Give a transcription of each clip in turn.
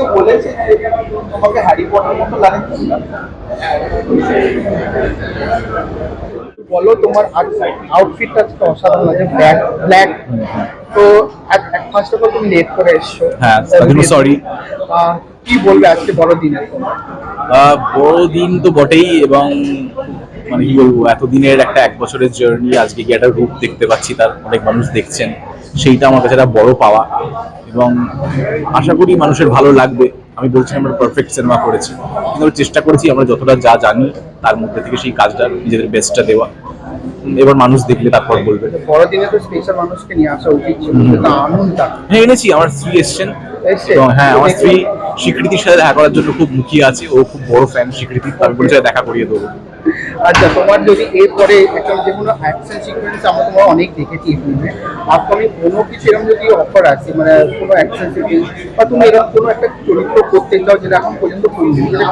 কেউ বলেছে তোমাকে হ্যারি পটার মতো লাগে? বলো তোমার আউটফিটটা তো অসাধারণ লাগে ব্ল্যাক ব্ল্যাক তো ফার্স্ট অফ অল তুমি লেট করে এসছো? হ্যাঁ, সরি কি বলবে আজকে বড় দিনে বড় দিন তো বটেই এবং মানে কি বলব এতদিনের একটা এক বছরের জার্নি আজকে কি একটা রূপ দেখতে পাচ্ছি তার অনেক মানুষ দেখছেন। সেইটা আমার কাছে একটা বড় পাওয়া। এবং আশা করি মানুষের ভালো লাগবে। আমি বলছি আমরা পারফেক্ট সিনেমা করেছি। কিন্তু আমরা চেষ্টা করেছি আমরা যতটা যা জানি তার মধ্যে থেকে সেই কাজটা নিজেদের বেস্টটা দেওয়া। এবার মানুষ দেখলে তারপর বলবে। বড় তো স্পেশাল মানুষকে নিয়ে আসা উচিত ছিল। হ্যাঁ এনেছি। আমার স্ত্রী এসছেন। এবং হ্যাঁ আমার স্ত্রী স্বীকৃতির সাথে দেখা করার জন্য খুব মুখিয়ে আছে। ও খুব বড় ফ্যান স্বীকৃতি। তার পরিচয় দেখা করিয়ে দেবো। আচ্ছা তোমার যদি এরপরে একটা যে কোনো অ্যাকশন সিকোয়েন্স আমরা তোমার অনেক দেখেছি এই ফিল্মে আপনি কোনো কিছু এরকম যদি অফার আছে মানে কোনো অ্যাকশন সিকোয়েন্স বা তুমি এরকম কোনো একটা চরিত্র করতে চাও যেটা এখন পর্যন্ত করিনি মানে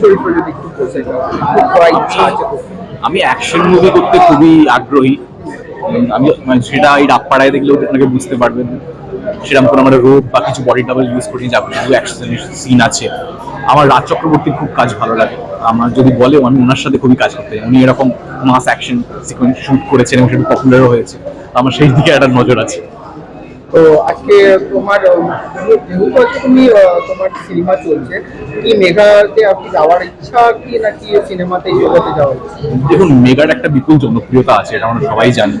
চরিত্র যদি একটু করতে চাও খুব করার ইচ্ছা আছে আমি অ্যাকশন মুভি করতে খুবই আগ্রহী। আমি মানে সেটা এই রাপ্পাড়ায় দেখলেও আপনাকে বুঝতে পারবেন। সেরকম কোনো আমরা রোপ বা কিছু বডি ডাবল ইউজ করি যা কিছু অ্যাকশন সিন আছে। আমার রাজ চক্রবর্তীর খুব কাজ ভালো লাগে। আমার যদি বলে আমি ওনার সাথে খুবই কাজ করতে উনি এরকম মাস অ্যাকশন সিকোয়েন্স শুট করেছেন এবং সেটা পপুলারও হয়েছে। আমার সেই দিকে একটা নজর আছে। তো আজকে তোমার যেহেতু আজকে তুমি তোমার সিনেমা চলছে কি মেঘাতে আপনি যাওয়ার ইচ্ছা কি নাকি সিনেমাতে জগতে যাওয়ার দেখুন মেগার একটা বিপুল জনপ্রিয়তা আছে এটা আমরা সবাই জানি।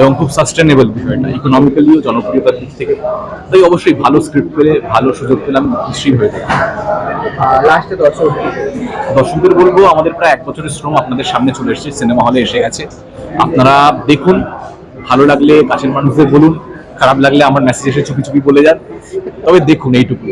এবং খুব সাস্টেনেবল বিষয়টা ইকোনমিক্যালিও জনপ্রিয়তার দিক থেকে। তাই অবশ্যই ভালো স্ক্রিপ্ট পেলে ভালো সুযোগ পেলে আমি নিশ্চয়ই হয়ে থাকি। লাস্টে দর্শক দর্শকদের বলব আমাদের প্রায় এক বছরের শ্রম আপনাদের সামনে চলে এসেছে সিনেমা হলে এসে গেছে। আপনারা দেখুন ভালো লাগলে কাছের মানুষদের বলুন খারাপ লাগলে আমার মেসেজ এসে চুপি চুপি বলে যান। তবে দেখুন এইটুকু